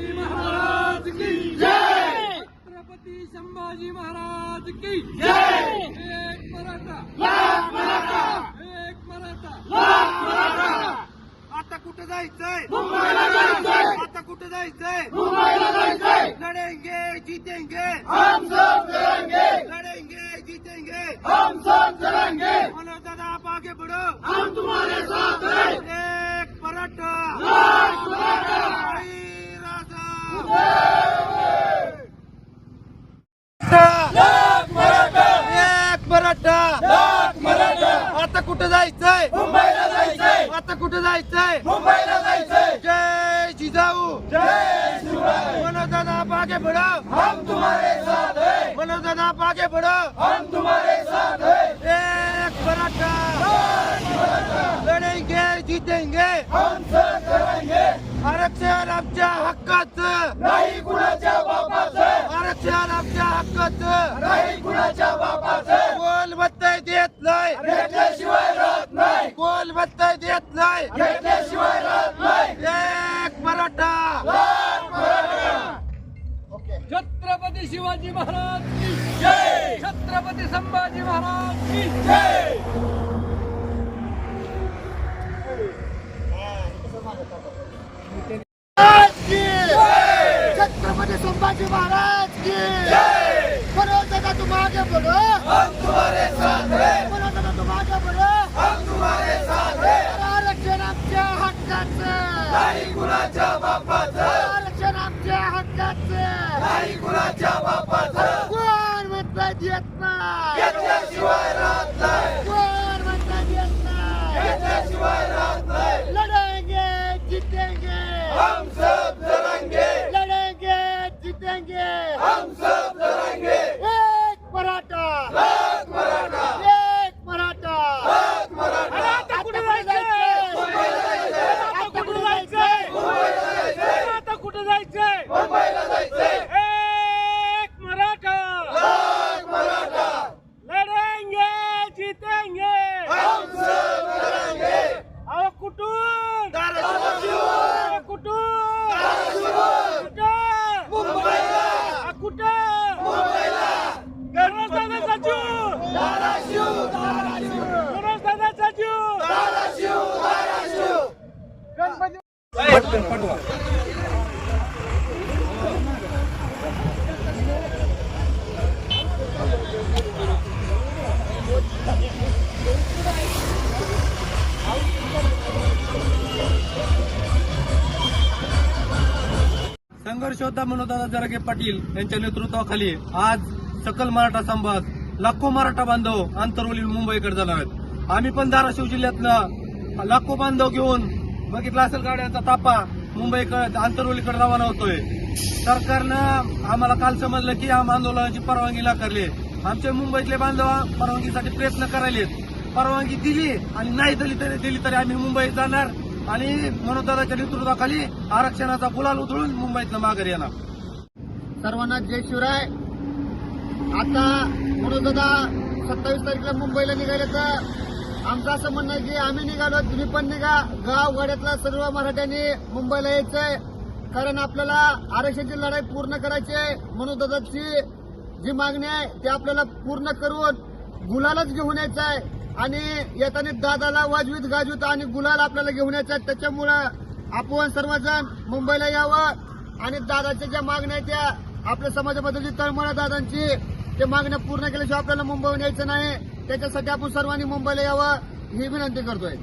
शिवाजी महाराज की जय! छत्रपती संभाजी महाराज की जय! एक मराठा! लाख मराठा! एक मराठा! लाख मराठा! आता कुठं जायचंय? मुंबईला जायचंय! आता कुठं जायचंय? मुंबईला जायचंय! लढेंगे जीतेंगे! हम सब लड़ेंगे लढेंगे जीतेंगे! हम सब चलेंगे! मनोज दादा आप आगे बढ़ो! हम तुम्हारे साथ हैं! एक मराठा लाख मराठा जय राजा लाख मराठा एक मराठा लाख मराठा आता कुठं जायचंय? मुंबईला जायचंय आता कुठं जायचंय? मुंबईला जायचंय जय जिजाऊ. जय शिवराय मनोज आप आगे बढ़ो हम तुम्हारे साथ हैं मनोज आप आगे बढ़ो हम तुम्हारे साथ हैं एक पराठा लड़ेंगे जीतेंगे. हम सर करेंगे आरक्षण आमच्या हक्काचं. नाही कुणाच्या बापाचं. आरक्षण आमच्या हक्काचं. नाही कुणाच्या बापाचं. कोण म्हणताय देत नाही. घेतल्याशिवाय राहत नाही. कोण म्हणताय देत नाही. घेतल्याशिवाय राहत नाही. एक मराठा. छत्रपती शिवाजी महाराज की जय. छत्रपती संभाजी महाराज की जय. छत्रपती संभाजी महाराज की मनोज दादा तुम आगे बढ़ो हम तुम्हारे साथ हैं बढ़ो हम तुम्हारे साथ हैं आरक्षण आमच्या हक्काचं. नाही कुणाच्या बापाचं. आरक्षण आमच्या हक्काचं नाही कुणाच्या बापाचं कोण म्हणताय देत नाही घेतल्याशिवाय राहत नाही कोण म्हणताय देत नाही घेतल्याशिवाय राहत नाही लढेंगे जीतेंगे हम सब लड़ेंगे लढेंगे जीतेंगे हम सब लड़ेंगे एक मराठा लाख मराठा एक मराठा लाख मराठा आता कुठे जायचंय आता कुठे जायचंय मुंबईला जायचंय आता कुठे जायचंय मुंबईला जायचंय. एक मराठा. लाख मराठा. लढेंगे जीतेंगे. हम सब लड़ेंगे अहो कुठून? धाराशिव कुठून? धाराशिव कुठं? मुंबईला. अहो, कुठं? मुंबईला. गणेश दादाचा जीव धाराशिव धाराशिव. गणेश दादाचा जीव धाराशिव धाराशिव. गणपती संघर्षोद्धा मनोदादा जरागे पाटील यांच्या नेतृत्वाखाली आज सकल मराठा संवाद लाखो मराठा बांधव आंतरवली मुंबईकडे झाला आहेत. आम्ही पण धाराशिव जिल्ह्यातनं लाखो बांधव घेऊन बघितला असेल गाड्यांचा तापा मुंबईकडे आंतरवलीकडे रवाना होतोय. सरकारनं आम्हाला काल समजलं की आम आंदोलनाची परवानगी नाकारली. आमचे मुंबईतले बांधव परवानगीसाठी प्रयत्न करायलेत. परवानगी दिली आणि नाही दिली तरी दिली तरी आम्ही मुंबईत जाणार. आणि मनोदादाच्या नेतृत्वाखाली आरक्षणाचा गुलाल उधळून मुंबईतनं माघार येणार. सर्वांना जय शिवराय. आता म्हणून दादा सत्तावीस तारखेला मुंबईला निघाले तर आमचं असं म्हणणं आहे की आम्ही निघालो तुम्ही पण निघा. गाव गाड्यातल्या सर्व मराठ्यांनी मुंबईला यायचंय. कारण आपल्याला आरक्षणाची लढाई पूर्ण करायची आहे. म्हणून दादाची जी मागणी आहे ती आपल्याला पूर्ण करून गुलालच घेऊन यायचं आहे आणि येताना दादाला वाजवीत गाजवीत आणि गुलाल आपल्याला घेऊन यायचं आहे त्याच्यामुळं आपण सर्वजण मुंबईला यावं. आणि दादाच्या ज्या मागण्या त्या आपल्या समाजाबद्दलची तळमळ दादांची. ते मागण्या पूर्ण केल्याशिवाय आपल्याला मुंबईहून यायचं नाही. त्याच्यासाठी आपण सर्वांनी मुंबईला यावं ही विनंती करतोय.